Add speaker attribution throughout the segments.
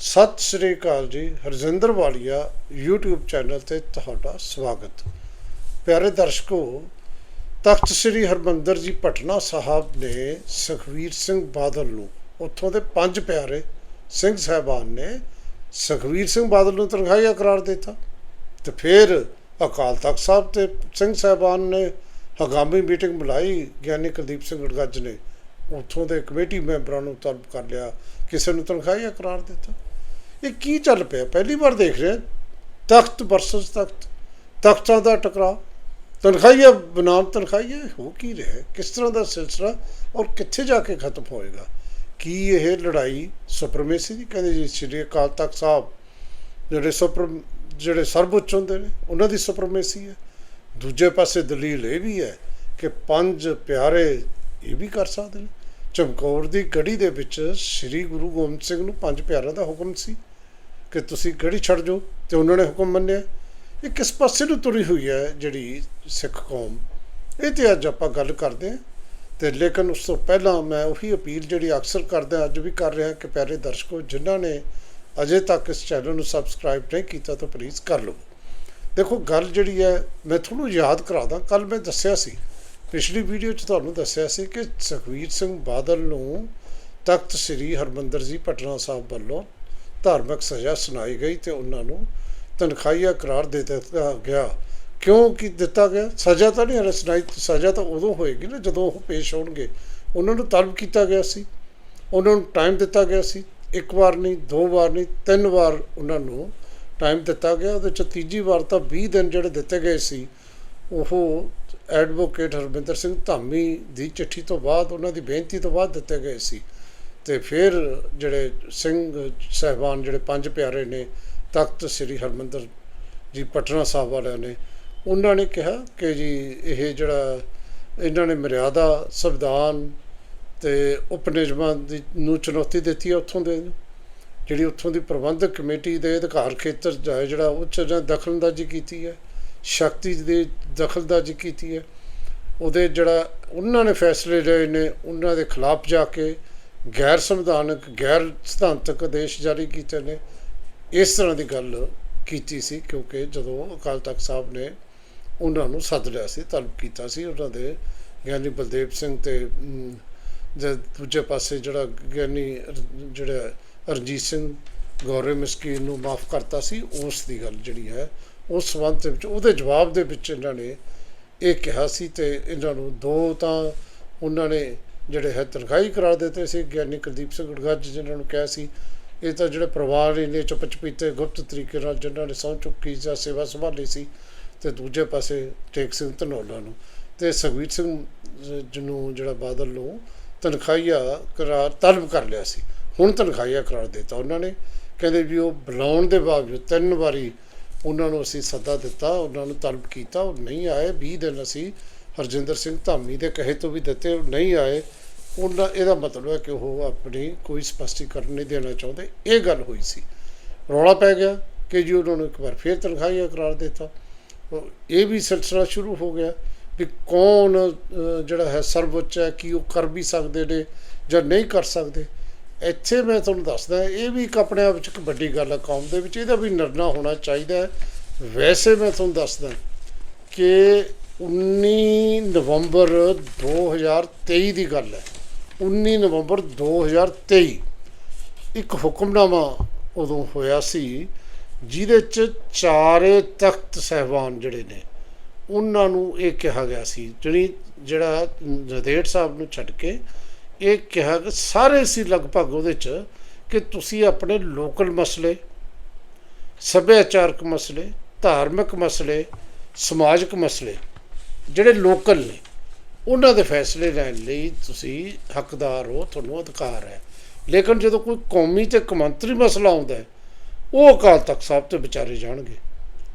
Speaker 1: ਸਤਿ ਸ੍ਰੀ ਅਕਾਲ ਜੀ, ਹਰਜਿੰਦਰ ਵਾਲੀਆ, YouTube channel ਤੇ ਤੁਹਾਡਾ ਸਵਾਗਤ। ਪਿਆਰੇ ਦਰਸ਼ਕੋ, ਤਖਤ ਸ੍ਰੀ ਹਰਮੰਦਰ ਜੀ ਪਟਨਾ ਸਾਹਿਬ ਨੇ ਸੁਖਵੀਰ ਸਿੰਘ ਬਾਦਲ ਨੂੰ, ਉੱਥੋਂ ਦੇ ਪੰਜ ਪਿਆਰੇ ਸਿੰਘ ਸਾਹਿਬਾਨ ਨੇ ਸੁਖਵੀਰ ਸਿੰਘ ਬਾਦਲ ਨੂੰ ਤਨਖਾਹੀਆ ਕਰਾਰ ਦਿੱਤਾ ਤੇ ਫਿਰ ਅਕਾਲ ਤਖਤ ਸਾਹਿਬ ਤੇ ਸਿੰਘ ਸਾਹਿਬਾਨ ਨੇ ਹਗਾਮੀ ਮੀਟਿੰਗ ਬੁਲਾਈ। ਗਿਆਨੀ ਕੁਲਦੀਪ ਸਿੰਘ ਗੜਗੱਜ ਨੇ ਉੱਥੋਂ ਦੇ ਕਮੇਟੀ ਮੈਂਬਰਾਂ ਨੂੰ ਤਲਬ ਕਰ ਲਿਆ। ਕਿਸੇ ਨੂੰ ਤਨਖਾਹੀਆ ਕਰਾਰ ਦਿੱਤਾ। ਇਹ ਕੀ ਚੱਲ ਪਿਆ? ਪਹਿਲੀ ਵਾਰ ਦੇਖ ਰਿਹਾ। ਤਖਤ ਵਰਸਸ ਤਖਤ। ਤਖਤਾਂ ਦਾ ਟਕਰਾਅ। ਤਨਖਾਹੀਆ ਬਨਾਮ ਤਨਖਾਹੀਆ ਹੋ ਕੀ ਰਿਹਾ? ਕਿਸ ਤਰ੍ਹਾਂ ਦਾ ਸਿਲਸਿਲਾ ਔਰ ਕਿੱਥੇ ਜਾ ਕੇ ਖਤਮ ਹੋਏਗਾ? ਕੀ ਇਹ ਲੜਾਈ ਸੁਪਰਮੇਸੀ ਦੀ? ਕਹਿੰਦੇ ਜੀ, ਸ੍ਰੀ ਅਕਾਲ ਤਖਤ ਸਾਹਿਬ ਜਿਹੜੇ ਸੁਪਰ, ਜਿਹੜੇ ਸਰਵਉੱਚ ਹੁੰਦੇ ਨੇ, ਉਹਨਾਂ ਦੀ ਸੁਪਰਮੇਸੀ ਹੈ। ਦੂਜੇ ਪਾਸੇ ਦਲੀਲ ਇਹ ਵੀ ਹੈ ਕਿ ਪੰਜ ਪਿਆਰੇ ਇਹ ਵੀ ਕਰ ਸਕਦੇ ਨੇ। ਚਮਕੌਰ ਦੀ ਗੜੀ ਦੇ ਵਿੱਚ ਸ੍ਰੀ ਗੁਰੂ ਗੋਬਿੰਦ ਸਿੰਘ ਨੂੰ ਪੰਜ ਪਿਆਰਿਆਂ ਦਾ ਹੁਕਮ ਸੀ। ਕਿ ਤੁਸੀਂ ਕਿਹੜੀ ਛੱਡ ਜਾਓ ਤੇ ਉਹਨਾਂ ਨੇ ਹੁਕਮ ਮੰਨਿਆ। ਇਹ ਕਿਸ ਪਾਸੇ ਨੂੰ ਤੁਰੀ ਹੋਈ ਹੈ ਜਿਹੜੀ ਸਿੱਖ ਕੌਮ? ਇਹ ਤੇ ਅੱਜ ਆਪਾਂ ਗੱਲ ਕਰਦੇ ਹਾਂ ਤੇ ਲੇਕਿਨ ਉਸ ਤੋਂ ਪਹਿਲਾਂ ਮੈਂ ਉਹੀ ਅਪੀਲ ਜਿਹੜੀ ਅਕਸਰ ਕਰਦਾ, ਅੱਜ ਵੀ ਕਰ ਰਿਹਾ ਕਿ ਪਿਆਰੇ ਦਰਸ਼ਕੋ, ਜਿਨ੍ਹਾਂ ਨੇ ਅਜੇ ਤੱਕ ਇਸ ਚੈਨਲ ਨੂੰ ਸਬਸਕ੍ਰਾਈਬ ਨਹੀਂ ਕੀਤਾ ਤਾਂ ਪਲੀਜ਼ ਕਰ ਲਓ ਦੇਖੋ, ਗੱਲ ਜਿਹੜੀ ਹੈ, ਮੈਂ ਤੁਹਾਨੂੰ ਯਾਦ ਕਰਾ ਦਾਂ। ਕੱਲ ਮੈਂ ਦੱਸਿਆ ਸੀ, ਪਿਛਲੀ ਵੀਡੀਓ 'ਚ ਤੁਹਾਨੂੰ ਦੱਸਿਆ ਸੀ ਕਿ ਸੁਖਵੀਰ ਸਿੰਘ ਬਾਦਲ ਨੂੰ ਤਖਤ ਸ੍ਰੀ ਹਰਮੰਦਰ ਜੀ, ਪਟਨਾ ਸਾਹਿਬ ਵੱਲੋਂ ਧਾਰਮਿਕ ਸਜ਼ਾ ਸੁਣਾਈ ਗਈ ਤੇ ਉਹਨਾਂ ਨੂੰ ਤਨਖਾਹੀਆ ਕਰਾਰ ਦੇ ਦਿੱਤਾ ਗਿਆ। ਕਿਉਂ ਕਿ ਦਿੱਤਾ ਗਿਆ? ਸਜ਼ਾ ਤਾਂ ਨਹੀਂ ਹਲੇ ਸੁਣਾਈ, ਸਜ਼ਾ ਤਾਂ ਉਦੋਂ ਹੋਏਗੀ ਨਾ ਜਦੋਂ ਉਹ ਪੇਸ਼ ਹੋਣਗੇ। ਉਹਨਾਂ ਨੂੰ ਤਲਬ ਕੀਤਾ ਗਿਆ ਸੀ। ਉਹਨਾਂ ਨੂੰ ਟਾਈਮ ਦਿੱਤਾ ਗਿਆ ਸੀ। ਇੱਕ ਵਾਰ ਨਹੀਂ, ਦੋ ਵਾਰ ਨਹੀਂ, ਤਿੰਨ ਵਾਰ ਉਹਨਾਂ ਨੂੰ ਟਾਈਮ ਦਿੱਤਾ ਗਿਆ। ਉਹਦੇ ਚ ਤੀਜੀ ਵਾਰ ਤਾਂ 20 ਦਿਨ ਜਿਹੜੇ ਦਿੱਤੇ ਗਏ ਸੀ, ਉਹ ਐਡਵੋਕੇਟ ਹਰਵਿੰਦਰ ਸਿੰਘ ਧਾਮੀ ਦੀ ਚਿੱਠੀ ਤੋਂ ਬਾਅਦ, ਉਹਨਾਂ ਦੀ ਬੇਨਤੀ ਤੋਂ ਬਾਅਦ ਦਿੱਤੇ ਗਏ ਸੀ। ਤੇ ਫਿਰ ਜਿਹੜੇ ਸਿੰਘ ਸਹਿਬਾਨ ਜਿਹੜੇ ਪੰਜ ਪਿਆਰੇ ਨੇ, ਤਖਤ ਸ੍ਰੀ ਹਰਮੰਦਰ ਜੀ ਪਟਨਾ ਸਾਹਿਬ ਵਾਲਿਆਂ ਨੇ, ਉਹਨਾਂ ਨੇ ਕਿਹਾ ਕਿ ਜੀ ਇਹ ਜਿਹੜਾ ਇਹਨਾਂ ਨੇ ਮਰਿਆਦਾ, ਸੰਵਿਧਾਨ ਤੇ ਉਪਨਿਯਮਾਂ ਦੀ ਨੂੰ ਚੁਣੌਤੀ ਦਿੱਤੀ ਹੈ ਉੱਥੋਂ ਦੇ। ਜਿਹੜੀ ਉੱਥੋਂ ਦੀ ਪ੍ਰਬੰਧਕ ਕਮੇਟੀ ਦੇ ਅਧਿਕਾਰ ਖੇਤਰ ਦਾ ਹੈ, ਜਿਹੜਾ ਉੱਚ ਜਾਂ ਦਖਲਅੰਦਾਜ਼ੀ ਕੀਤੀ ਹੈ, ਸ਼ਕਤੀ ਦੇ ਦਖਲਅੰਦਾਜ਼ੀ ਕੀਤੀ ਹੈ, ਉਹਦੇ ਜਿਹੜਾ ਉਹਨਾਂ ਨੇ ਫੈਸਲੇ ਲਏ ਨੇ, ਉਹਨਾਂ ਦੇ ਖਿਲਾਫ ਜਾ ਕੇ ਗੈਰ ਸੰਵਿਧਾਨਕ, ਗੈਰ ਸਿਧਾਂਤਕ ਆਦੇਸ਼ ਜਾਰੀ ਕੀਤੇ ਨੇ। ਇਸ ਤਰ੍ਹਾਂ ਦੀ ਗੱਲ ਕੀਤੀ ਸੀ ਕਿਉਂਕਿ ਜਦੋਂ ਅਕਾਲ ਤਖਤ ਸਾਹਿਬ ਨੇ ਉਹਨਾਂ ਨੂੰ ਸੱਦ ਲਿਆ ਸੀ ਤਲਬ ਕੀਤਾ ਸੀ, ਉਹਨਾਂ ਦੇ ਗਿਆਨੀ ਬਲਦੇਵ ਸਿੰਘ ਤੇ ਜੇ ਦੂਜੇ ਪਾਸੇ ਜਿਹੜਾ ਗਿਆਨੀ ਜਿਹੜਾ ਰਣਜੀਤ ਸਿੰਘ ਗੌਰਵ ਮਸਕੀਨ ਨੂੰ ਮਾਫ ਕਰਤਾ ਸੀ, ਉਸ ਦੀ ਗੱਲ ਜਿਹੜੀ ਹੈ, ਉਸ ਸੰਬੰਧ ਦੇ ਵਿੱਚ, ਉਹਦੇ ਜਵਾਬ ਦੇ ਵਿੱਚ ਇਹਨਾਂ ਨੇ ਇਹ ਕਿਹਾ ਸੀ ਤੇ ਇਹਨਾਂ ਨੂੰ ਦੋ ਤਾਂ ਉਹਨਾਂ ਨੇ ਜਿਹੜੇ ਹੈ ਤਨਖਾਹੀ ਕਰਾਰ ਦਿੱਤੇ ਸੀ, ਗਿਆਨੀ ਕੁਲਦੀਪ ਸਿੰਘ ਗੜਗੱਜ ਜਿਨ੍ਹਾਂ ਨੂੰ ਕਿਹਾ ਸੀ। ਇਹ ਤਾਂ ਜਿਹੜੇ ਪਰਿਵਾਰ ਇਹਨੇ ਚੁੱਪ ਚਪੀਤੇ ਗੁਪਤ ਤਰੀਕੇ ਨਾਲ ਜਿਨ੍ਹਾਂ ਨੇ ਸਹੁੰ ਚੁੱਕੀ ਜਾਂ ਸੇਵਾ ਸੰਭਾਲੀ ਸੀ ਤੇ ਦੂਜੇ ਪਾਸੇ ਟੇਕ ਸਿੰਘ ਧਨੌਲਾ ਨੂੰ। ਤੇ ਸੁਖਬੀਰ ਸਿੰਘ ਜ- ਜਿਹਨੂੰ ਜਿਹੜਾ ਬਾਦਲ ਨੂੰ ਤਨਖਾਹੀਆ ਕਰਾਰ ਤਲਬ ਕਰ ਲਿਆ ਸੀ। ਹੁਣ ਤਨਖਾਹੀਆ ਕਰਾਰ ਦਿੱਤਾ ਉਹਨਾਂ ਨੇ। ਕਹਿੰਦੇ ਵੀ ਉਹ ਬੁਲਾਉਣ ਦੇ ਬਾਵਜੂਦ ਤਿੰਨ ਵਾਰੀ ਉਹਨਾਂ ਨੂੰ ਅਸੀਂ ਸੱਦਾ ਦਿੱਤਾ, ਉਹਨਾਂ ਨੂੰ ਤਲਬ ਕੀਤਾ, ਉਹ ਨਹੀਂ ਆਏ। 20 ਦਿਨ ਅਸੀਂ ਹਰਜਿੰਦਰ ਸਿੰਘ ਧਾਮੀ ਦੇ ਕਹੇ ਤੋਂ ਵੀ ਦਿੱਤੇ, ਉਹ ਨਹੀਂ ਆਏ। ਉਹਨਾਂ ਇਹਦਾ ਮਤਲਬ ਹੈ ਕਿ ਉਹ ਆਪਣੀ ਕੋਈ ਸਪਸ਼ਟੀਕਰਨ ਨਹੀਂ ਦੇਣਾ ਚਾਹੁੰਦੇ। ਇਹ ਗੱਲ ਹੋਈ ਸੀ। ਰੌਲਾ ਪੈ ਗਿਆ ਕਿ ਜੀ ਉਹਨਾਂ ਨੂੰ ਇੱਕ ਵਾਰ ਫੇਰ ਤਨਖਾਹੀਆ ਕਰਾਰ ਦਿੱਤਾ। ਇਹ ਵੀ ਸਿਲਸਿਲਾ ਸ਼ੁਰੂ ਹੋ ਗਿਆ ਵੀ ਕੌਣ ਜਿਹੜਾ ਹੈ ਸਰਵਉੱਚ ਹੈ, ਕੀ ਉਹ ਕਰ ਵੀ ਸਕਦੇ ਨੇ ਜਾਂ ਨਹੀਂ ਕਰ ਸਕਦੇ। ਇੱਥੇ ਮੈਂ ਤੁਹਾਨੂੰ ਦੱਸਦਾ, ਇਹ ਵੀ ਇੱਕ ਆਪਣੇ ਆਪ ਵਿੱਚ ਇੱਕ ਵੱਡੀ ਗੱਲ ਹੈ ਕੌਮ ਦੇ ਵਿੱਚ। ਇਹਦਾ ਵੀ ਨਿਰਣਾ ਹੋਣਾ ਚਾਹੀਦਾ ਵੈਸੇ ਮੈਂ ਤੁਹਾਨੂੰ ਦੱਸਦਾ ਕਿ 19 ਨਵੰਬਰ 2023 ਦੀ ਗੱਲ ਹੈ। 19 ਨਵੰਬਰ 2023 ਇੱਕ ਹੁਕਮਨਾਮਾ ਉਦੋਂ ਹੋਇਆ ਸੀ, ਜਿਹਦੇ ਚ ਚਾਰੇ ਤਖਤ ਸਹਿਬਾਨ ਜਿਹੜੇ ਨੇ, ਉਹਨਾਂ ਨੂੰ ਇਹ ਕਿਹਾ ਗਿਆ ਸੀ, ਜਿਹੜੀ, ਜਿਹੜਾ ਨਦੇੜ ਸਾਹਿਬ ਨੂੰ ਛੱਡ ਕੇ ਇਹ ਕਿਹਾ ਕਿ ਸਾਰੇ ਸੀ ਲਗਭਗ ਉਹਦੇ ਚ ਕਿ ਤੁਸੀਂ ਆਪਣੇ ਲੋਕਲ ਮਸਲੇ, ਸੱਭਿਆਚਾਰਕ ਮਸਲੇ, ਧਾਰਮਿਕ ਮਸਲੇ, ਸਮਾਜਿਕ ਮਸਲੇ, ਜਿਹੜੇ ਲੋਕਲ ਨੇ ਉਹਨਾਂ ਦੇ ਫੈਸਲੇ ਲੈਣ ਲਈ ਤੁਸੀਂ ਹੱਕਦਾਰ ਹੋ, ਤੁਹਾਨੂੰ ਅਧਿਕਾਰ ਹੈ। ਲੇਕਿਨ ਜਦੋਂ ਕੋਈ ਕੌਮੀ ਤੇ ਕੌਮਾਂਤਰੀ ਮਸਲਾ ਆਉਂਦਾ ਉਹ ਅਕਾਲ ਤਖਤ ਸਾਹਿਬ ਤੇ ਵਿਚਾਰੇ ਜਾਣਗੇ।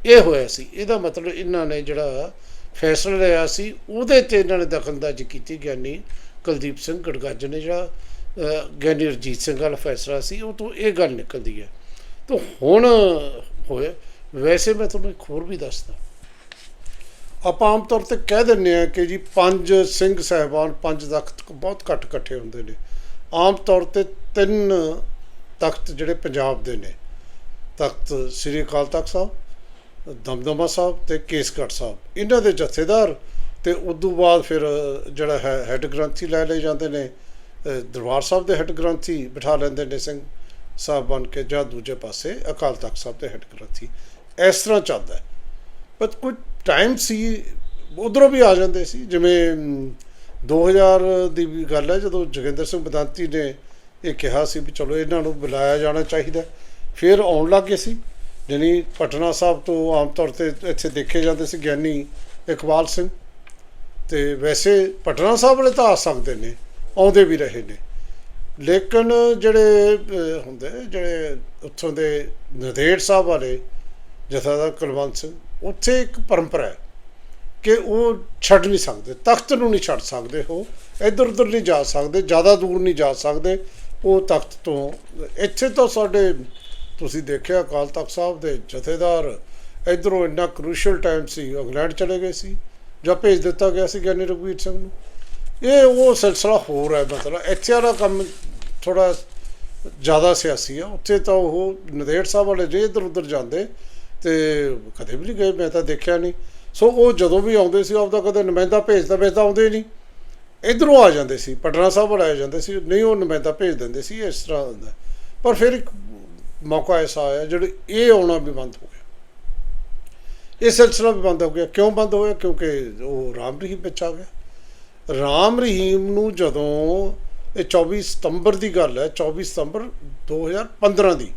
Speaker 1: ਇਹ ਹੋਇਆ ਸੀ। ਇਹਦਾ ਮਤਲਬ ਇਹਨਾਂ ਨੇ ਜਿਹੜਾ ਫੈਸਲਾ ਲਿਆ ਸੀ, ਉਹਦੇ ਤੇ ਇਹਨਾਂ ਨੇ ਦਖਲਅੰਦਾਜ਼ੀ ਕੀਤੀ। ਗਿਆਨੀ ਕੁਲਦੀਪ ਸਿੰਘ ਗੜਗੱਜ ਨੇ ਜਿਹੜਾ ਗਿਆਨੀ ਰਜੀਤ ਸਿੰਘ ਵਾਲਾ ਫੈਸਲਾ ਸੀ, ਉਹ ਤੋਂ ਇਹ ਗੱਲ ਨਿਕਲਦੀ ਹੈ। ਤਾਂ ਹੁਣ ਹੋਇਆ, ਵੈਸੇ ਮੈਂ ਤੁਹਾਨੂੰ ਇੱਕ ਹੋਰ ਵੀ ਦੱਸਦਾ। ਆਪਾਂ ਆਮ ਤੌਰ ਤੇ ਕਹਿ ਦਿੰਦੇ ਆ ਕਿ ਜੀ ਪੰਜ ਸਿੰਘ ਸਹਿਬਾਨ, ਪੰਜ ਤਖਤ ਬਹੁਤ ਘੱਟ ਇਕੱਠੇ ਹੁੰਦੇ ਨੇ। ਆਮ ਤੌਰ ਤੇ ਤਿੰਨ ਤਖਤ ਜਿਹੜੇ ਪੰਜਾਬ ਦੇ ਨੇ। ਤਖਤ ਸ੍ਰੀ ਅਕਾਲ ਤਖਤ ਸਾਹਿਬ, ਦਮਦਮਾ ਸਾਹਿਬ ਤੇ ਕੇਸਗੜ੍ਹ ਸਾਹਿਬ। ਇਹਨਾਂ ਦੇ ਜਥੇਦਾਰ ਤੇ ਤੋਂ ਬਾਅਦ ਫਿਰ, ਜਿਹੜਾ ਹੈ, ਹੈੱਡ ਗ੍ਰੰਥੀ ਲੈ ਲਏ ਜਾਂਦੇ ਨੇ। ਦਰਬਾਰ ਸਾਹਿਬ ਦੇ ਹੈੱਡ ਗ੍ਰੰਥੀ ਬਿਠਾ ਲੈਂਦੇ ਨੇ ਸਿੰਘ ਸਾਹਿਬ ਬਣ ਕੇ ਜਾਂ ਦੂਜੇ ਪਾਸੇ ਅਕਾਲ ਤਖਤ ਸਾਹਿਬ ਦੇ ਹੈੱਡ ਗ੍ਰੰਥੀ। ਇਸ ਤਰ੍ਹਾਂ ਚੱਲਦਾ ਪਰ ਕੁਝ ਟਾਈਮ ਸੀ ਉਧਰੋਂ ਵੀ ਆ ਜਾਂਦੇ ਸੀ ਜਿਵੇਂ ਅਮ, 2000 ਦੀ ਵੀ ਗੱਲ ਹੈ ਜਦੋਂ ਜੋਗਿੰਦਰ ਸਿੰਘ ਬਦਾਂਤੀ ਨੇ ਇਹ ਕਿਹਾ ਸੀ ਵੀ ਚਲੋ ਇਹਨਾਂ ਨੂੰ ਬੁਲਾਇਆ ਜਾਣਾ ਚਾਹੀਦਾ ਫਿਰ ਆਉਣ ਲੱਗੇ ਸੀ ਜਾਣੀ ਪਟਨਾ ਸਾਹਿਬ ਤੋਂ ਆਮ ਤੌਰ ਤੇ ਇੱਥੇ ਦੇਖੇ ਜਾਂਦੇ ਸੀ ਗਿਆਨੀ ਇਕਬਾਲ ਸਿੰਘ। ਤੇ ਵੈਸੇ ਪਟਨਾ ਸਾਹਿਬ ਵਾਲੇ ਤਾਂ ਆ ਸਕਦੇ ਨੇ ਆਉਂਦੇ ਵੀ ਰਹੇ ਨੇ। ਲੇਕਿਨ ਜਿਹੜੇ ਹੁੰਦੇ ਜਿਹੜੇ ਉੱਥੋਂ ਦੇ ਨਦੇੜ ਸਾਹਿਬ ਵਾਲੇ ਜਥਾਦਾਰ ਕੁਲਵੰਤ ਸਿੰਘ ਉੱਥੇ ਇੱਕ ਪਰੰਪਰਾ ਹੈ ਕਿ ਉਹ ਛੱਡ ਨਹੀਂ ਸਕਦੇ, ਤਖਤ ਨੂੰ ਨਹੀਂ ਛੱਡ ਸਕਦੇ ਉਹ, ਇੱਧਰ ਉੱਧਰ ਨਹੀਂ ਜਾ ਸਕਦੇ, ਜ਼ਿਆਦਾ ਦੂਰ ਨਹੀਂ ਜਾ ਸਕਦੇ, ਉਹ ਤਖਤ ਤੋਂ। ਇੱਥੇ ਤਾਂ ਸਾਡੇ, ਤੁਸੀਂ ਦੇਖਿਆ ਅਕਾਲ ਤਖਤ ਸਾਹਿਬ ਦੇ ਜਥੇਦਾਰ, ਇੱਧਰੋਂ ਇੰਨਾ ਕ੍ਰੂਸ਼ੀਅਲ ਟਾਈਮ ਸੀ, ਇੰਗਲੈਂਡ ਚਲੇ ਗਏ ਸੀ, ਜਾਂ ਭੇਜ ਦਿੱਤਾ ਗਿਆ ਸੀ ਗਿਆਨੀ ਰਘਵੀਰ ਸਿੰਘ ਨੂੰ। ਇਹ ਉਹ ਸਿਲਸਿਲਾ ਹੋਰ ਹੈ, ਮਤਲਬ ਇੱਥੇ ਵਾਲਾ ਕੰਮ ਥੋੜਾ ਜ਼ਿਆਦਾ ਸਿਆਸੀ ਆ, ਉੱਥੇ ਤਾਂ ਉਹ ਨਦੇੜ ਸਾਹਿਬ ਵਾਲੇ ਜੇ ਇੱਧਰ ਉੱਧਰ ਜਾਂਦੇ ਤੇ ਕਦੇ ਵੀ ਨਹੀਂ ਗਏ, ਮੈਂ ਤਾਂ ਦੇਖਿਆ ਨਹੀਂ। ਸੋ ਉਹ ਜਦੋਂ ਵੀ ਆਉਂਦੇ ਸੀ, ਆਪਦਾ ਕਦੇ ਨੁਮਾਇੰਦਾ ਭੇਜਦਾ ਭੇਜਦਾ ਆਉਂਦੇ ਨਹੀਂ। ਇਧਰੋਂ ਆ ਜਾਂਦੇ ਸੀ, ਪਟਨਾ ਸਾਹਿਬ ਵਾਲੇ ਆ ਜਾਂਦੇ ਸੀ, ਨਹੀਂ ਉਹ ਨੁਮਾਇੰਦਾ ਭੇਜ ਦਿੰਦੇ ਸੀ, ਇਸ ਤਰ੍ਹਾਂ ਹੁੰਦਾ। ਪਰ ਫਿਰ ਇੱਕ ਮੌਕਾ ਐਸਾ ਆਇਆ, ਜਿਹੜੇ ਇਹ ਆਉਣਾ ਵੀ ਬੰਦ ਹੋ ਗਿਆ। ਇਹ ਸਿਲਸਿਲਾ ਵੀ ਬੰਦ ਹੋ ਗਿਆ। ਕਿਉਂ ਬੰਦ ਹੋਇਆ? ਕਿਉਂਕਿ ਉਹ ਰਾਮ ਰਹੀਮ ਵਿੱਚ ਆ ਗਿਆ। ਰਾਮ ਰਹੀਮ ਨੂੰ ਜਦੋਂ ਇਹ 24 ਸਤੰਬਰ ਦੀ ਗੱਲ ਹੈ 24 ਸਤੰਬਰ 2015 ਦੀ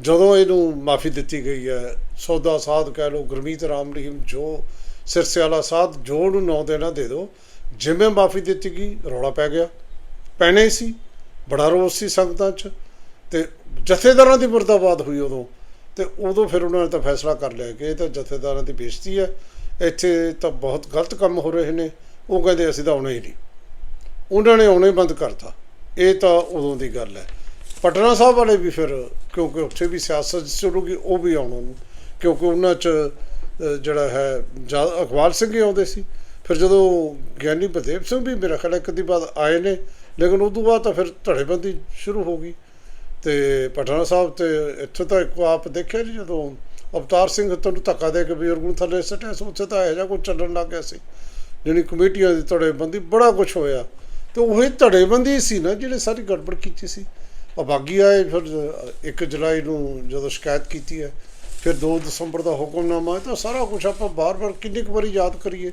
Speaker 1: ਜਦੋਂ ਇਹਨੂੰ ਮਾਫੀ ਦਿੱਤੀ ਗਈ ਹੈ, ਸੌਦਾ ਸਾਧ ਕਹਿ ਲਓ, ਗੁਰਮੀਤ ਰਾਮ ਰਹੀਮ ਜੋ ਸਿਰਸੇ ਵਾਲਾ ਸਾਧ, ਜੋ ਨੂੰ ਨੌ ਦੇਣਾ ਦੇ ਦਿਓ। ਜਿਵੇਂ ਮਾਫੀ ਦਿੱਤੀ ਗਈ, ਰੌਲਾ ਪੈ ਗਿਆ। ਪੈਣਾ ਹੀ ਸੀ, ਬੜਾ ਰੋਸ ਸੀ ਸੰਗਤਾਂ 'ਚ। ਤੇ ਜਥੇਦਾਰਾਂ ਦੀ ਮੁਰਦਾਬਾਦ ਹੋਈ ਉਦੋਂ। ਤੇ ਉਦੋਂ ਫਿਰ ਉਹਨਾਂ ਨੇ ਤਾਂ ਫੈਸਲਾ ਕਰ ਲਿਆ ਕਿ ਇਹ ਤਾਂ ਜਥੇਦਾਰਾਂ ਦੀ ਬੇਇੱਜ਼ਤੀ ਹੈ। ਇੱਥੇ ਤਾਂ ਬਹੁਤ ਗਲਤ ਕੰਮ ਹੋ ਰਹੇ ਨੇ। ਉਹ ਕਹਿੰਦੇ ਅਸੀਂ ਤਾਂ ਆਉਣਾ ਹੀ ਨਹੀਂ। ਉਹਨਾਂ ਨੇ ਆਉਣਾ ਹੀ ਬੰਦ ਕਰਤਾ। ਇਹ ਤਾਂ ਉਦੋਂ ਦੀ ਗੱਲ ਹੈ। ਪਟਨਾ ਸਾਹਿਬ ਵਾਲੇ ਵੀ ਫਿਰ, ਕਿਉਂਕਿ ਉੱਥੇ ਵੀ ਸਿਆਸਤ ਸ਼ੁਰੂ ਉਹ ਵੀ ਆਉਣ ਨੂੰ ਕਿਉਂਕਿ ਉਹਨਾਂ 'ਚ ਜਿਹੜਾ ਹੈ ਜ਼ਿਆਦਾ ਅਕਵਾਲ ਸਿੰਘ ਹੀ ਆਉਂਦੇ ਸੀ। ਫਿਰ ਜਦੋਂ ਗਿਆਨੀ ਬਲਦੇਵ ਸਿੰਘ ਵੀ ਮੇਰਾ ਖਿਆਲ ਹੈ ਇੱਕ ਦੀ ਬਾਅਦ ਆਏ ਨੇ, ਲੇਕਿਨ ਉਸ ਤੋਂ ਬਾਅਦ ਤਾਂ ਫਿਰ ਧੜੇਬੰਦੀ ਸ਼ੁਰੂ ਹੋ ਗਈ। ਤੇ ਪਟਨਾ ਸਾਹਿਬ ਤੇ ਇੱਥੇ ਤਾਂ ਇੱਕ ਆਪ ਦੇਖਿਆ ਜੀ ਜਦੋਂ ਅਵਤਾਰ ਸਿੰਘ ਤੁਹਾਨੂੰ ਧੱਕਾ ਦੇ ਕੇ ਬਜ਼ੁਰਗ ਨੂੰ ਥੱਲੇ ਸੱਟਿਆ ਸੀ, ਉੱਥੇ ਤਾਂ ਇਹੋ ਜਿਹਾ ਕੁਝ ਚੱਲਣ ਲੱਗ ਗਿਆ ਸੀ। ਜਿਹੜੀ ਕਮੇਟੀਆਂ ਦੀ ਧੜੇਬੰਦੀ ਬੜਾ ਕੁਝ ਹੋਇਆ। ਤੇ ਉਹੀ ਧੜੇਬੰਦੀ ਸੀ ਨਾ, ਜਿਹੜੇ ਸਾਰੀ ਗੜਬੜ ਕੀਤੀ ਸੀ। ਅਬਾਗੀ ਆਏ ਫਿਰ 1 ਜੁਲਾਈ ਨੂੰ ਜਦੋਂ ਸ਼ਿਕਾਇਤ ਕੀਤੀ ਹੈ ਫਿਰ 2 ਦਸੰਬਰ ਦਾ ਹੁਕਮਨਾਮਾ ਹੈ ਤਾਂ ਸਾਰਾ ਕੁਝ ਆਪਾਂ ਬਾਰ-ਬਾਰ ਕਿੰਨੀ ਕੁ ਵਾਰੀ ਯਾਦ ਕਰੀਏ।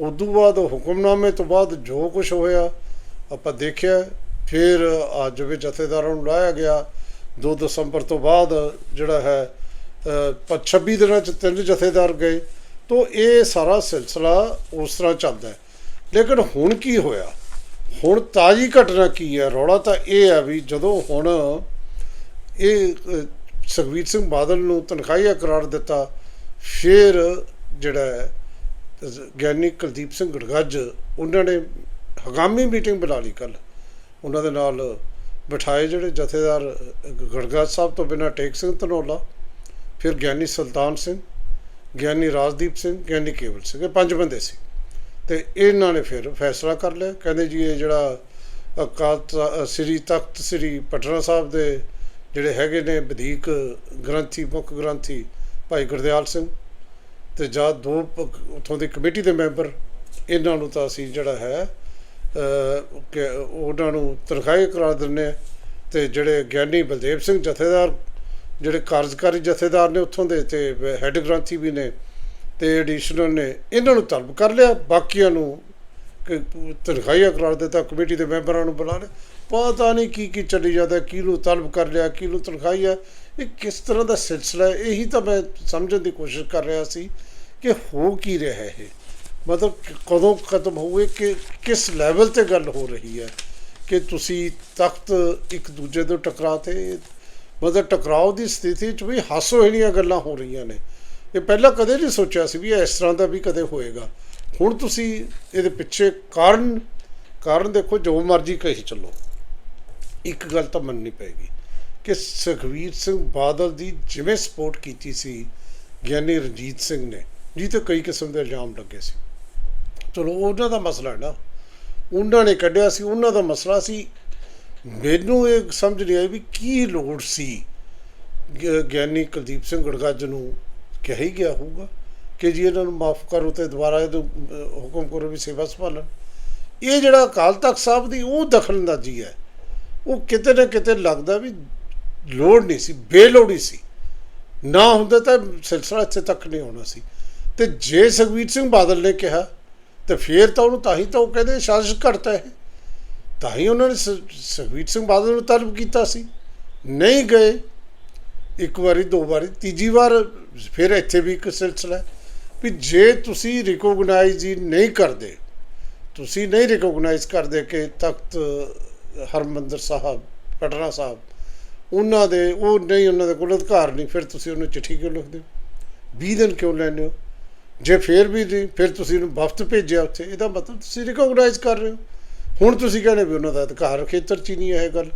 Speaker 1: ਉਦੋਂ ਬਾਅਦ ਹੁਕਮਨਾਮੇ ਤੋਂ ਬਾਅਦ ਜੋ ਕੁਝ ਹੋਇਆ ਆਪਾਂ ਦੇਖਿਆ ਫਿਰ ਅੱਜ ਵੀ ਜਥੇਦਾਰਾਂ ਨੂੰ ਲਾਇਆ ਗਿਆ। 2 ਦਸੰਬਰ ਤੋਂ ਬਾਅਦ ਜਿਹੜਾ ਹੈ ਅ, 26 ਦਿਨਾਂ ਚ ਤਿੰਨ ਜਥੇਦਾਰ ਗਏ ਤੋਂ ਇਹ ਸਾਰਾ ਸਿਲਸਿਲਾ ਉਸ ਤਰ੍ਹਾਂ ਚੱਲਦਾ ਲੇਕਿਨ ਹੁਣ ਕੀ ਹੋਇਆ? ਹੁਣ ਤਾਜੀ ਘਟਨਾ ਕੀ ਹੈ? ਰੌਲਾ ਤਾਂ ਇਹ ਹੈ ਵੀ ਜਦੋਂ ਹੁਣ ਇਹ ਅ, ਸੁਖਬੀਰ ਸਿੰਘ ਬਾਦਲ ਨੂੰ ਤਨਖਾਹੀਆ ਕਰਾਰ ਦਿੱਤਾ ਫਿਰ ਜਿਹੜਾ ਗਿਆਨੀ ਕੁਲਦੀਪ ਸਿੰਘ ਗੜਗੱਜ ਉਹਨਾਂ ਨੇ ਹਗਾਮੀ ਮੀਟਿੰਗ ਬੁਲਾ ਲਈ ਕੱਲ ਉਹਨਾਂ ਦੇ ਨਾਲ ਬਿਠਾਏ ਜਿਹੜੇ ਜਥੇਦਾਰ ਅ, ਗੜਗੱਜ ਸਾਹਿਬ ਤੋਂ ਬਿਨਾਂ ਟੇਕ ਸਿੰਘ ਧਨੌਲਾ ਫਿਰ ਗਿਆਨੀ ਸੁਲਤਾਨ ਸਿੰਘ ਗਿਆਨੀ ਰਾਜਦੀਪ ਸਿੰਘ ਗਿਆਨੀ ਕੇਵਲ ਸਿੰਘ ਇਹ ਪੰਜ ਬੰਦੇ ਸੀ। ਤੇ ਇਹਨਾਂ ਨੇ ਫਿਰ ਫੈਸਲਾ ਕਰ ਲਿਆ। ਕਹਿੰਦੇ ਜੀ, ਇਹ ਜਿਹੜਾ ਅਕਾਲ ਤ- ਸ੍ਰੀ ਤਖਤ ਸ੍ਰੀ ਪਟਨਾ ਸਾਹਿਬ ਦੇ ਜਿਹੜੇ ਹੈਗੇ ਨੇ ਵਧੀਕ ਗ੍ਰੰਥੀ, ਮੁੱਖ ਗ੍ਰੰਥੀ ਭਾਈ ਗੁਰਦਿਆਲ ਸਿੰਘ ਤੇ ਜਾਂ ਦੋ ਪ- ਉੱਥੋਂ ਦੀ ਕਮੇਟੀ ਦੇ ਮੈਂਬਰ, ਇਹਨਾਂ ਨੂੰ ਤਾਂ ਅਸੀਂ ਜਿਹੜਾ ਹੈ ਕਿ ਉਹਨਾਂ ਨੂੰ ਤਨਖਾਹ ਕਰਾ ਦਿੰਦੇ ਆ ਤੇ ਜਿਹੜੇ ਗਿਆਨੀ ਬਲਦੇਵ ਸਿੰਘ ਜਥੇਦਾਰ, ਜਿਹੜੇ ਕਾਰਜਕਾਰੀ ਜਥੇਦਾਰ ਨੇ ਉੱਥੋਂ ਦੇ ਤੇ ਹੈੱਡ ਗ੍ਰੰਥੀ ਵੀ ਨੇ ਤੇ ਐਡੀਸ਼ਨਲ ਨੇ, ਇਹਨਾਂ ਨੂੰ ਤਲਬ ਕਰ ਲਿਆ, ਬਾਕੀਆਂ ਨੂੰ ਕਿ ਤਨਖਾਹੀਆ ਕਰਾ ਦਿੱਤਾ, ਕਮੇਟੀ ਦੇ ਮੈਂਬਰਾਂ ਨੂੰ ਬੁਲਾ ਲਿਆ। ਪਤਾ ਨਹੀਂ ਕੀ ਕੀ ਚੱਲੀ ਜਾਂਦਾ ਕਿਹਨੂੰ ਤਲਬ ਕਰ ਲਿਆ ਕਿਹਨੂੰ ਤਨਖਾਹੀਆ ਇਹ ਕਿਸ ਤਰ੍ਹਾਂ ਦਾ ਸਿਲਸਿਲਾ ਹੈ, ਇਹੀ ਤਾਂ ਮੈਂ ਸਮਝਣ ਦੀ ਕੋਸ਼ਿਸ਼ ਕਰ ਰਿਹਾ ਸੀ ਕਿ ਹੋ ਕੀ ਰਿਹਾ ਹੈ ਇਹ। ਮਤਲਬ ਕਦੋਂ ਖਤਮ ਹੋਵੇ ਕਿ ਕਿਸ ਲੈਵਲ ਤੇ ਗੱਲ ਹੋ ਰਹੀ ਹੈ ਕਿ ਤੁਸੀਂ ਤਖਤ ਇੱਕ ਦੂਜੇ ਤੋਂ ਟਕਰਾਤੇ। ਮਤਲਬ ਟਕਰਾਓ ਦੀ ਸਥਿਤੀ 'ਚ ਵੀ ਹਾਸੋ ਹੀਣੀਆਂ ਗੱਲਾਂ ਹੋ ਰਹੀਆਂ ਨੇ। ਇਹ ਪਹਿਲਾਂ ਕਦੇ ਨਹੀਂ ਸੋਚਿਆ ਸੀ ਵੀ ਇਸ ਤਰ੍ਹਾਂ ਦਾ ਵੀ ਕਦੇ ਹੋਏਗਾ। ਹੁਣ ਤੁਸੀਂ ਇਹਦੇ ਪਿੱਛੇ ਕਾਰਨ ਕਾਰਨ ਦੇਖੋ, ਜੋ ਮਰਜ਼ੀ ਕਹੀ ਚੱਲੋ। ਇੱਕ ਗੱਲ ਤਾਂ ਮੰਨਣੀ ਪਏਗੀ ਕਿ ਸੁਖਵੀਰ ਸਿੰਘ ਬਾਦਲ ਦੀ ਜਿਵੇਂ ਸਪੋਰਟ ਕੀਤੀ ਸੀ, ਗਿਆਨੀ ਰਣਜੀਤ ਸਿੰਘ ਨੇ, ਜੀ ਤੇ ਕਈ ਕਿਸਮ ਦੇ ਇਲਜ਼ਾਮ ਲੱਗੇ ਸੀ। ਚਲੋ, ਉਹਨਾਂ ਦਾ ਮਸਲਾ ਨਾ। ਉਹਨਾਂ ਨੇ ਕੱਢਿਆ ਸੀ, ਉਹਨਾਂ ਦਾ ਮਸਲਾ ਸੀ। ਮੈਨੂੰ ਇਹ ਸਮਝ ਨਹੀਂ ਆਈ ਵੀ ਕੀ ਲੋੜ ਸੀ ਗਿਆਨੀ ਕੁਲਦੀਪ ਸਿੰਘ ਗੜਗੱਜ ਨੂੰ ਕਿਹਾ ਹੀ ਗਿਆ ਹੋਊਗਾ ਕਿ ਜੀ ਇਹਨਾਂ ਨੂੰ ਮਾਫ ਕਰੋ ਤੇ ਦੁਬਾਰਾ ਇਹਨੂੰ ਹੁਕਮ ਕਰੋ ਵੀ ਸੇਵਾ ਸੰਭਾਲਣ। ਇਹ ਜਿਹੜਾ ਅਕਾਲ ਤਖਤ ਸਾਹਿਬ ਦੀ ਉਹ ਦਖਲਅੰਦਾਜ਼ੀ ਹੈ। ਉਹ ਕਿਤੇ ਨਾ ਕਿਤੇ ਲੱਗਦਾ ਵੀ ਲੋੜ ਨਹੀਂ ਸੀ, ਬੇਲੋੜੀ ਸੀ। ਨਾ ਹੁੰਦਾ ਤਾਂ ਸਿਲਸਿਲਾ ਇੱਥੇ ਤੱਕ ਨਹੀਂ ਹੋਣਾ ਸੀ। ਤੇ ਜੇ ਸੁਖਬੀਰ ਸਿੰਘ ਬਾਦਲ ਨੇ ਕਿਹਾ, ਤੇ ਫੇਰ ਤਾਂ ਉਹਨੂੰ ਤਾਂ ਹੀ ਤਾਂ ਉਹ ਕਹਿੰਦੇ ਸਾਜ਼ਿਸ਼ ਘੜਤਾ ਹੈ। ਤਾਂ ਹੀ ਉਹਨਾਂ ਨੇ ਸ- ਸੁਖਬੀਰ ਸਿੰਘ ਬਾਦਲ ਨੂੰ ਤਲਬ ਕੀਤਾ ਸੀ। ਨਹੀਂ ਗਏ। ਇੱਕ ਵਾਰੀ, ਦੋ ਵਾਰੀ, ਤੀਜੀ ਵਾਰ ਫਿਰ ਇੱਥੇ ਵੀ ਇੱਕ ਸਿਲਸਿਲਾ ਵੀ ਜੇ ਤੁਸੀਂ ਰਿਕੋਗਨਾਈਜ਼ ਹੀ ਨਹੀਂ ਕਰਦੇ, ਤੁਸੀਂ ਨਹੀਂ ਰਿਕੋਗਨਾਈਜ਼ ਕਰਦੇ ਕਿ ਤਖਤ ਹਰਮੰਦਰ ਸਾਹਿਬ, ਪਟਨਾ ਸਾਹਿਬ, ਉਹਨਾਂ ਦੇ, ਉਹ ਨਹੀਂ, ਉਹਨਾਂ ਦੇ ਕੋਲ ਅਧਿਕਾਰ ਨਹੀਂ, ਫਿਰ ਤੁਸੀਂ ਉਹਨੂੰ ਚਿੱਠੀ ਕਿਉਂ ਲਿਖਦੇ ਹੋ? 20 ਦਿਨ ਕਿਉਂ ਲੈਂਦੇ ਹੋ? ਜੇ ਫਿਰ ਵੀ ਨਹੀਂ, ਫਿਰ ਤੁਸੀਂ ਉਹਨੂੰ ਵਫ਼ਦ ਭੇਜਿਆ ਉੱਥੇ, ਇਹਦਾ ਮਤਲਬ ਤੁਸੀਂ ਰਿਕੋਗਨਾਈਜ਼ ਕਰ ਰਹੇ ਹੋ। ਹੁਣ ਤੁਸੀਂ ਕਹਿੰਦੇ ਵੀ ਉਹਨਾਂ ਦਾ ਅਧਿਕਾਰ ਖੇਤਰ 'ਚ ਹੀ ਨਹੀਂ ਹੈ ਇਹ ਗੱਲ।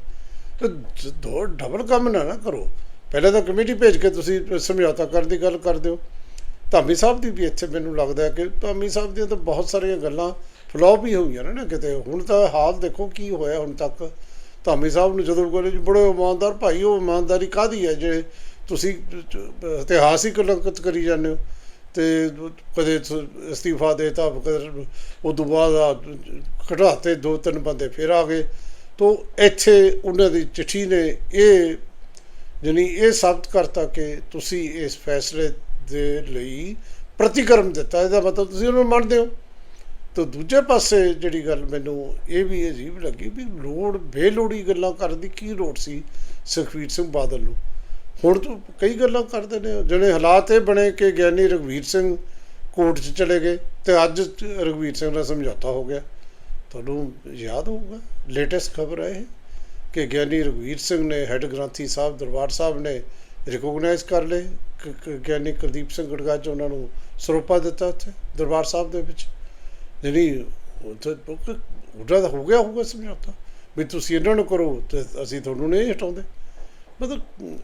Speaker 1: ਤੇ ਦੋ ਡਬਲ ਕੰਮ ਨਾ ਨਾ ਕਰੋ। ਪਹਿਲਾਂ ਤਾਂ ਕਮੇਟੀ ਭੇਜ ਕੇ ਤੁਸੀਂ ਸਮਝੌਤਾ ਕਰਨ ਦੀ ਗੱਲ ਕਰਦੇ ਹੋ। ਧਾਮੀ ਸਾਹਿਬ ਦੀ ਵੀ ਇੱਥੇ ਮੈਨੂੰ ਲੱਗਦਾ ਕਿ ਧਾਮੀ ਸਾਹਿਬ ਦੀਆਂ ਤਾਂ ਬਹੁਤ ਸਾਰੀਆਂ ਗੱਲਾਂ ਫਲੋਪ ਹੀ ਹੋਈਆਂ ਨੇ ਨਾ ਕਿਤੇ। ਹੁਣ ਤਾਂ ਹਾਲ ਦੇਖੋ ਕੀ ਹੋਇਆ ਹੁਣ ਤੱਕ। ਧਾਮੀ ਸਾਹਿਬ ਨੂੰ ਜਦੋਂ ਕੋਲੇ ਬੜੇ ਇਮਾਨਦਾਰ ਭਾਈ, ਉਹ ਇਮਾਨਦਾਰੀ ਕਾਦੀ ਹੈ ਜਿਹੜੇ ਤੁਸੀਂ ਇਤਿਹਾਸਿਕ ਹੀ ਕਰੀ ਜਾਂਦੇ ਹੋ? ਤੇ ਕਦੇ ਸ- ਅਸਤੀਫਾ ਦੇਤਾ, ਕਦੇ ਉਹ ਤੋਂ ਬਾਅਦ ਘਟਾਤੇ ਦੋ ਤਿੰਨ ਬੰਦੇ ਫਿਰ ਆ ਗਏ। ਤੋਂ ਇੱਥੇ ਉਹਨਾਂ ਦੀ ਚਿੱਠੀ ਨੇ ਇਹ ਜਾਣੀ ਇਹ ਸਾਬਤ ਕਰਤਾ ਕਿ ਤੁਸੀਂ ਇਸ ਫੈਸਲੇ ਦੇ ਲਈ ਪ੍ਰਤੀਕਰਮ ਦਿੱਤਾ। ਇਹਦਾ ਮਤਲਬ ਤੁਸੀਂ ਉਹਨੂੰ ਮੰਨਦੇ ਹੋ। ਤਾਂ ਦੂਜੇ ਪਾਸੇ ਜਿਹੜੀ ਗੱਲ ਮੈਨੂੰ ਇਹ ਵੀ ਅਜੀਬ ਲੱਗੀ ਵੀ ਲੋੜ, ਬੇਲੋੜੀ ਗੱਲਾਂ ਕਰਨ ਦੀ ਕੀ ਲੋੜ ਸੀ ਸੁਖਵੀਰ ਸਿੰਘ ਬਾਦਲ ਨੂੰ? ਹੁਣ ਤੋਂ ਕਈ ਗੱਲਾਂ ਕਰਦੇ ਨੇ। ਜਿਹੜੇ ਹਾਲਾਤ ਇਹ ਬਣੇ ਕਿ ਗਿਆਨੀ ਰਘਵੀਰ ਸਿੰਘ ਕੋਰਟ 'ਚ ਚਲੇ ਗਏ ਤੇ ਅੱਜ ਰਘਵੀਰ ਸਿੰਘ ਨਾਲ ਸਮਝੌਤਾ ਹੋ ਗਿਆ। ਤੁਹਾਨੂੰ ਯਾਦ ਹੋਊਗਾ, ਲੇਟੈਸਟ ਖਬਰ ਹੈ ਇਹ। ਕਿ ਗਿਆਨੀ ਰਘਵੀਰ ਸਿੰਘ ਨੇ ਹੈੱਡ ਗ੍ਰੰਥੀ ਸਾਹਿਬ ਦਰਬਾਰ ਸਾਹਿਬ ਨੇ ਰਿਕੋਗਨਾਈਜ਼ ਕਰ ਲਏ, ਕਿ- ਕਿ ਗਿਆਨੀ ਕੁਲਦੀਪ ਸਿੰਘ ਗੜਗੱਜ ਉਹਨਾਂ ਨੂੰ ਸਰੋਪਾ ਦਿੱਤਾ ਉੱਥੇ, ਦਰਬਾਰ ਸਾਹਿਬ ਦੇ ਵਿੱਚ। ਜਿਹੜੀ ਉੱਥੇ ਉਹ- ਉਹਦਾ ਹੋ ਗਿਆ ਹੋਊਗਾ ਸਮਝੌਤਾ, ਵੀ ਤੁਸੀਂ ਇਹਨਾਂ ਨੂੰ ਕਰੋ ਤੇ ਅਸੀਂ ਤੁਹਾਨੂੰ ਨਹੀਂ ਹਟਾਉਂਦੇ। ਮਤਲਬ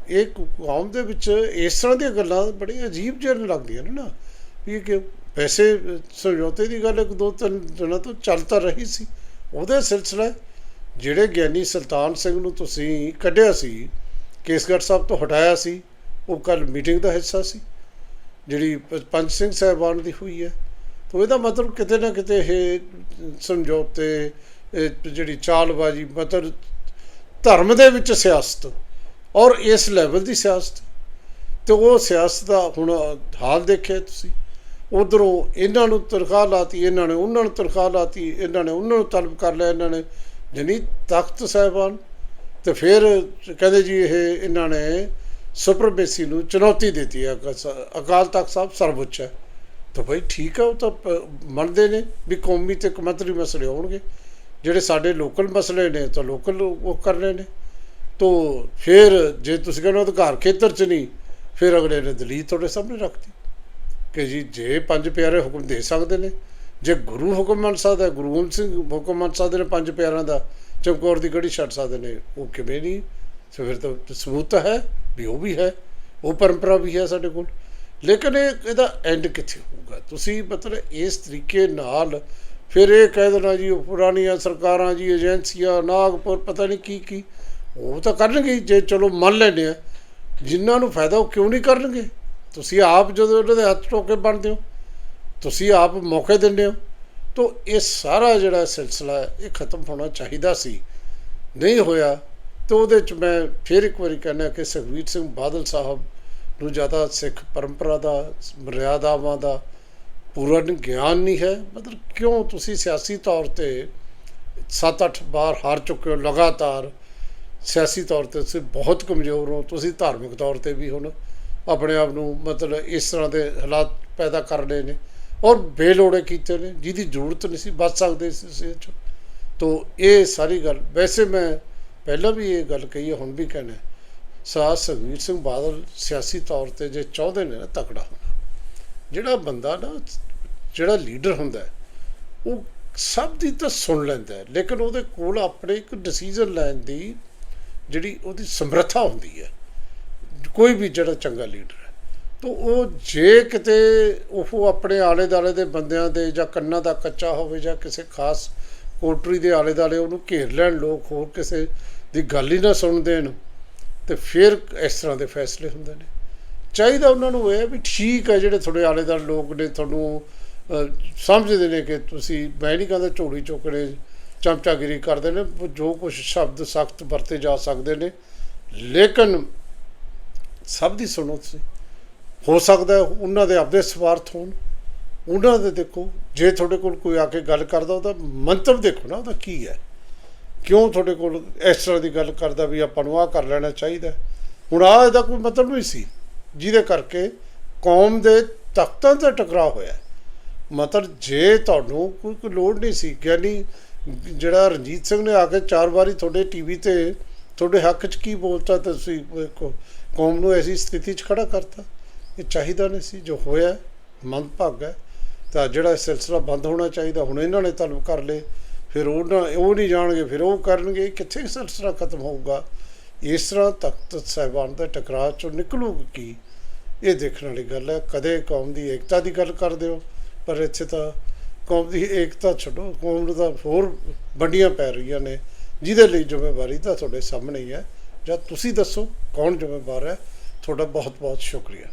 Speaker 1: ਇਹ ਕੌਮ ਦੇ ਵਿੱਚ ਇਸ ਤਰ੍ਹਾਂ ਦੀਆਂ ਗੱਲਾਂ ਬੜੀਆਂ ਅਜੀਬ ਜਿਹੀਆਂ ਲੱਗਦੀਆਂ ਨੇ ਨਾ, ਵੀ ਕਿ ਪੈਸੇ ਸਮਝੌਤੇ ਦੀ ਗੱਲ ਇੱਕ ਦੋ ਤਿੰਨ ਦਿਨਾਂ ਤੋਂ ਚੱਲ ਤਾਂ ਰਹੀ ਸੀ। ਉਹਦਾ ਸਿਲਸਿਲਾ ਜਿਹੜੇ ਗਿਆਨੀ ਸੁਲਤਾਨ ਸਿੰਘ ਨੂੰ ਤੁਸੀਂ ਕੱਢਿਆ ਸੀ, ਕੇਸਗੜ੍ਹ ਸਾਹਿਬ ਤੋਂ ਹਟਾਇਆ ਸੀ, ਉਹ ਕੱਲ ਮੀਟਿੰਗ ਦਾ ਹਿੱਸਾ ਸੀ, ਜਿਹੜੀ ਪ- ਪੰਜ ਸਿੰਘ ਸਾਹਿਬਾਨ ਦੀ ਹੋਈ ਹੈ। ਤਾਂ ਇਹਦਾ ਮਤਲਬ ਕਿਤੇ ਨਾ ਕਿਤੇ ਇਹ ਸਮਝੌਤੇ ਜਿਹੜੀ ਚਾਲਬਾਜ਼ੀ, ਮਤਲਬ ਧਰਮ ਦੇ ਵਿੱਚ ਸਿਆਸਤ ਔਰ ਇਸ ਲੈਵਲ ਦੀ ਸਿਆਸਤ। ਤੇ ਉਹ ਸਿਆਸਤ ਦਾ ਹੁਣ ਹਾਲ ਦੇਖਿਆ ਤੁਸੀਂ। ਉਧਰੋਂ ਇਹਨਾਂ ਨੂੰ ਤਨਖਾਹ ਲਾਤੀ, ਇਹਨਾਂ ਨੇ ਉਹਨਾਂ ਨੂੰ ਤਨਖਾਹ ਲਾਤੀ, ਇਹਨਾਂ ਨੇ ਉਹਨਾਂ ਨੂੰ ਤਲਬ ਕਰ ਲਿਆ, ਇਹਨਾਂ ਨੇ ਜਾਣੀ ਤਖਤ ਸਾਹਿਬਾਨ, ਤੇ ਫਿਰ ਕਹਿੰਦੇ ਜੀ ਇਹ ਇਹਨਾਂ ਨੇ ਸੁਪਰਮੇਸੀ ਨੂੰ ਚੁਣੌਤੀ ਦਿੱਤੀ ਹੈ। ਅਕ- ਅਕਾਲ ਤਖਤ ਸਾਹਿਬ ਸਰਵਉੱਚ ਹੈ। ਤਾਂ ਭਾਈ ਠੀਕ ਹੈ, ਉਹ ਤਾਂ ਪ- ਮੰਨਦੇ ਨੇ ਵੀ ਕੌਮੀ ਤੇ ਕਮਤਰੀ ਮਸਲੇ ਹੋਣਗੇ। ਜਿਹੜੇ ਸਾਡੇ ਲੋਕਲ ਮਸਲੇ ਨੇ, ਤਾਂ ਲੋਕਲ ਉਹ ਕਰ ਰਹੇ ਨੇ। ਤੋ ਫਿਰ ਜੇ ਤੁਸੀਂ ਕਹਿੰਦੇ ਹੋ ਅਧਿਕਾਰ ਖੇਤਰ ਚ ਨਹੀਂ, ਫਿਰ ਅਗਲੇ ਨੇ ਦਲੀਲ ਤੁਹਾਡੇ ਸਾਹਮਣੇ ਰੱਖਤੀ। ਕਿ ਜੀ ਜੇ ਪੰਜ ਪਿਆਰੇ ਹੁਕਮ ਦੇ ਸਕਦੇ ਨੇ ਜੇ ਗੁਰੂ ਹੁਕਮ ਮੰਨ ਸਕਦਾ ਹੈ, ਗੁਰੂ ਗੋਬਿੰਦ ਸਿੰਘ ਹੁਕਮ ਮੰਨ ਸਕਦੇ ਨੇ ਪੰਜ ਪਿਆਰਾਂ ਦਾ ਚਮਕੌਰ ਦੀ ਗੜੀ ਛੱਡ ਸਕਦੇ ਨੇ ਉਹ ਕਿਵੇਂ ਨਹੀਂ? ਸੋ ਫਿਰ ਤਾਂ ਸਬੂਤ ਹੈ ਵੀ ਉਹ ਵੀ ਹੈ ਉਹ ਪਰੰਪਰਾ ਵੀ ਹੈ ਸਾਡੇ ਕੋਲ। ਲੇਕਿਨ ਇਹ ਇਹਦਾ ਐਂਡ ਕਿੱਥੇ ਹੋਊਗਾ? ਤੁਸੀਂ ਮਤਲਬ ਇਸ ਤਰੀਕੇ ਨਾਲ ਫਿਰ ਇਹ ਕਹਿ ਦੇਣਾ ਜੀ ਉਹ ਪੁਰਾਣੀਆਂ ਸਰਕਾਰਾਂ ਜੀ ਏਜੰਸੀਆਂ ਨਾਗਪੁਰ ਪਤਾ ਨਹੀਂ ਕੀ ਕੀ ਉਹ ਤਾਂ ਕਰਨਗੇ ਜੇ ਚਲੋ ਮੰਨ ਲੈਂਦੇ ਆ। ਜਿਨ੍ਹਾਂ ਨੂੰ ਫਾਇਦਾ ਉਹ ਕਿਉਂ ਨਹੀਂ ਕਰਨਗੇ? ਤੁਸੀਂ ਆਪ ਜਦੋਂ ਉਹਨਾਂ ਦੇ ਹੱਥ ਟੋਕੇ ਬਣਦੇ ਹੋ। ਤੁਸੀਂ ਆਪ ਮੌਕੇ ਦਿੰਦੇ ਹੋ। ਤਾਂ ਇਹ ਸਾਰਾ ਜਿਹੜਾ ਸਿਲਸਿਲਾ ਇਹ ਖਤਮ ਹੋਣਾ ਚਾਹੀਦਾ ਸੀ। ਨਹੀਂ ਹੋਇਆ, ਤਾਂ ਉਹਦੇ ਚ ਮੈਂ ਫਿਰ ਇੱਕ ਵਾਰੀ ਕਹਿੰਦਾ ਕਿ ਸੁਖਬੀਰ ਸਿੰਘ ਬਾਦਲ ਸਾਹਿਬ ਨੂੰ ਜ਼ਿਆਦਾ ਸਿੱਖ ਪਰੰਪਰਾ ਦਾ, ਮਰਿਆਦਾਵਾਂ ਦਾ ਪੂਰਨ ਗਿਆਨ ਨਹੀਂ ਹੈ। ਮਤਲਬ ਕਿਉਂ ਤੁਸੀਂ ਸਿਆਸੀ ਤੌਰ ਤੇ 7-8 ਵਾਰ ਹਾਰ ਚੁੱਕੇ ਹੋ ਲਗਾਤਾਰ? ਸਿਆਸੀ ਤੌਰ ਤੇ ਤੁਸੀਂ ਬਹੁਤ ਕਮਜ਼ੋਰ ਹੋ। ਤੁਸੀਂ ਧਾਰਮਿਕ ਤੌਰ ਤੇ ਵੀ ਹੁਣ ਆਪਣੇ ਆਪ ਨੂੰ ਮਤਲਬ ਇਸ ਤਰ੍ਹਾਂ ਦੇ ਹਾਲਾਤ ਪੈਦਾ ਕਰ ਲਏ ਨੇ। ਔਰ ਬੇਲੋੜੇ ਕੀਤੇ ਨੇ ਜਿਹਦੀ ਜ਼ਰੂਰਤ ਨਹੀਂ ਸੀ ਬਚ ਸਕਦੇ ਸੀ ਇਸ ਇਹ ਚੋਂ। ਤੋ ਇਹ ਸਾਰੀ ਗੱਲ ਵੈਸੇ ਮੈਂ ਪਹਿਲਾਂ ਵੀ ਇਹ ਗੱਲ ਕਹੀ ਹੈ ਹੁਣ ਵੀ ਕਹਿਣਾ ਸਾਹ ਸੁਖਬੀਰ ਸਿੰਘ ਬਾਦਲ ਸਿਆਸੀ ਤੌਰ ਤੇ ਜੇ ਚਾਹੁੰਦੇ ਨੇ ਨਾ ਤਕੜਾ ਹੋਣਾ ਜਿਹੜਾ ਬੰਦਾ ਨਾ ਜਿਹੜਾ ਲੀਡਰ ਹੁੰਦਾ ਉਹ ਸਭ ਦੀ ਤਾਂ ਸੁਣ ਲੈਂਦਾ ਹੈ, ਲੇਕਿਨ ਉਹਦੇ ਕੋਲ ਆਪਣੇ ਇੱਕ ਡਿਸੀਜਨ ਲੈਣ ਦੀ ਜਿਹੜੀ ਉਹਦੀ ਸਮਰੱਥਾ ਹੁੰਦੀ ਹੈ। ਕੋਈ ਵੀ ਜਿਹੜਾ ਚੰਗਾ ਲੀਡਰ ਤਾਂ ਉਹ ਜੇ ਕਿਤੇ ਉਹ ਆਪਣੇ ਆਲੇ ਦਾਲੇ ਦੇ ਬੰਦਿਆਂ ਦੇ ਜਾਂ ਕੰਨਾਂ ਦਾ ਕੱਚਾ ਹੋਵੇ ਜਾਂ ਕਿਸੇ ਖਾਸ ਕੋਟਰੀ ਦੇ ਆਲੇ ਦਾਲੇ ਉਹਨੂੰ ਘੇਰ ਲੈਣ ਲੋਕ ਹੋਰ ਕਿਸੇ ਦੀ ਗੱਲ ਹੀ ਨਾ ਸੁਣ ਦੇਣ ਤੇ ਫਿਰ ਇਸ ਤਰ੍ਹਾਂ ਦੇ ਫੈਸਲੇ ਹੁੰਦੇ ਨੇ। ਚਾਹੀਦਾ ਉਹਨਾਂ ਨੂੰ ਇਹ ਵੀ ਠੀਕ ਹੈ ਜਿਹੜੇ ਤੁਹਾਡੇ ਆਲੇ ਦਾਲੇ ਲੋਕ ਨੇ ਤੁਹਾਨੂੰ ਅਹ, ਸਮਝਦੇ ਨੇ ਕਿ ਤੁਸੀਂ ਮੈਂ ਨਹੀਂ ਕਹਿੰਦਾ ਝੋਲੀ ਚੁੱਕਣੇ ਚਮਚਾਗਿਰੀ ਕਰਦੇ ਨੇ ਜੋ ਕੁਝ ਸ਼ਬਦ ਸਖਤ ਵਰਤੇ ਜਾ ਸਕਦੇ ਨੇ ਲੇਕਿਨ ਸਭ ਦੀ ਸੁਣੋ ਤੁਸੀਂ। ਹੋ ਸਕਦਾ ਉਹਨਾਂ ਦੇ ਆਪਦੇ ਸਵਾਰਥ ਹੋਣ। ਉਹਨਾਂ ਦੇ ਦੇਖੋ, ਜੇ ਤੁਹਾਡੇ ਕੋਲ ਕੋਈ ਆ ਕੇ ਗੱਲ ਕਰਦਾ, ਉਹਦਾ ਮੰਤਵ ਦੇਖੋ ਨਾ, ਉਹਦਾ ਕੀ ਹੈ। ਕਿਉਂ ਤੁਹਾਡੇ ਕੋਲ ਇਸ ਤਰ੍ਹਾਂ ਦੀ ਗੱਲ ਕਰਦਾ ਵੀ ਆਪਾਂ ਨੂੰ ਆਹ ਕਰ ਲੈਣਾ ਚਾਹੀਦਾ ਹੁਣ ਆਹ ਇਹਦਾ ਕੋਈ ਮਤਲਬ ਨਹੀਂ ਸੀ, ਜਿਹਦੇ ਕਰਕੇ ਕੌਮ ਦੇ ਤਖਤਾਂ ਤੇ ਟਕਰਾਅ ਹੋਇਆ ਮਤਲਬ ਜੇ ਤੁਹਾਨੂੰ ਕੋਈ ਕੋਈ ਲੋੜ ਨਹੀਂ ਸੀ, ਗਿਆਨੀ ਜਿਹੜਾ ਰਣਜੀਤ ਸਿੰਘ ਨੇ ਆ ਕੇ ਚਾਰ ਵਾਰੀ ਤੁਹਾਡੇ ਟੀਵੀ ਤੇ ਤੁਹਾਡੇ ਹੱਕ 'ਚ ਕੀ ਬੋਲਤਾ ਤੁਸੀਂ ਕੌਮ ਨੂੰ ਐਸੀ ਸਥਿਤੀ 'ਚ ਖੜਾ ਕਰਤਾ। ਇਹ ਚਾਹੀਦਾ ਨਹੀਂ ਸੀ, ਜੋ ਹੋਇਆ ਮੰਦਭਾਗਾ ਹੈ। ਤਾਂ ਜਿਹੜਾ ਸਿਲਸਿਲਾ ਬੰਦ ਹੋਣਾ ਚਾਹੀਦਾ, ਹੁਣ ਇਹਨਾਂ ਨੇ ਤਲਬ ਕਰ ਲਏ। ਫਿਰ ਉਹਨਾਂ ਉਹ ਨਹੀਂ ਜਾਣਗੇ, ਫਿਰ ਉਹ ਕਰਨਗੇ ਕਿੱਥੇ ਸਿਲਸਿਲਾ ਖਤਮ ਹੋਊਗਾ? ਇਸ ਤਰ੍ਹਾਂ ਤਖਤ ਸਾਹਿਬਾਨ ਦਾ ਟਕਰਾਅ ਚੋਂ ਨਿਕਲੂਗੀ ਕੀ? ਇਹ ਦੇਖਣ ਵਾਲੀ ਗੱਲ ਹੈ, ਕਦੇ ਕੌਮ ਦੀ ਏਕਤਾ ਦੀ ਗੱਲ ਕਰਦੇ ਹੋ, ਪਰ ਇੱਥੇ ਤਾਂ ਕੌਮ ਦੀ ਏਕਤਾ ਛੱਡੋ, ਕੌਮ ਨੂੰ ਤਾਂ ਹੋਰ ਵੰਡੀਆਂ ਪੈ ਰਹੀਆਂ ਨੇ। ਜਿਹਦੇ ਲਈ ਜ਼ਿੰਮੇਵਾਰੀ ਤਾਂ ਤੁਹਾਡੇ ਸਾਹਮਣੇ ਹੀ ਹੈ। ਜਾਂ ਤੁਸੀਂ ਦੱਸੋ ਕੌਣ ਜ਼ਿੰਮੇਵਾਰ ਹੈ। ਤੁਹਾਡਾ ਬਹੁਤ ਬਹੁਤ ਸ਼ੁਕਰੀਆ।